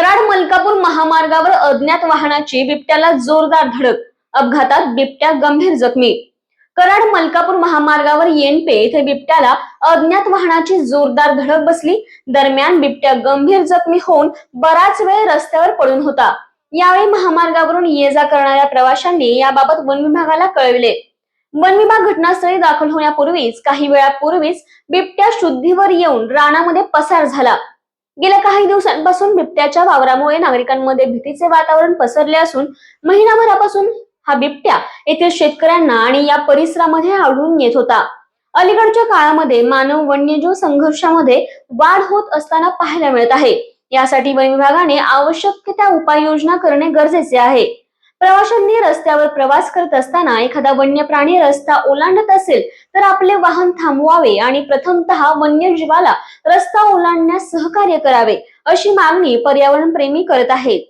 कराड मलकापूर महामार्गावर अज्ञात वाहनाची बिबट्याला जोरदार धडक. अपघातात बिबट्या गंभीर जखमी. कराड मलकापूर महामार्गावर येनपे इथे बिबट्याला अज्ञात वाहनाची जोरदार धडक बसली. दरम्यान बिबट्या गंभीर जखमी होऊन बराच वेळ रस्त्यावर पडून होता. यावेळी महामार्गावरून ये जा करणाऱ्या प्रवाशांनी याबाबत वन विभागाला कळविले. वन विभाग घटनास्थळी दाखल होण्यापूर्वीच काही वेळापूर्वीच बिबट्या शुद्धीवर येऊन रानामध्ये पसार झाला. गेल्या काही दिवसांपासून बिबट्याच्या वावरामुळे नागरिकांमध्ये भीतीचे वातावरण पसरले असून महिनाभरापासून हा बिबट्या येथील शेतकऱ्यांना आणि या परिसरामध्ये आढळून येत होता. अलीकडच्या काळामध्ये मानव वन्यजीव संघर्षामध्ये वाढ होत असताना पाहायला मिळत आहे. यासाठी वन विभागाने आवश्यक त्या उपाययोजना करणे गरजेचे आहे. प्रवाशांनी रस्त्यावर प्रवास करत असताना एखादा वन्य प्राणी रस्ता ओलांडत असेल तर आपले वाहन थांबवावे आणि प्रथमतः वन्यजीवाला रस्ता ओलांडण्यास सहकार्य करावे अशी मागणी पर्यावरण प्रेमी करत आहेत.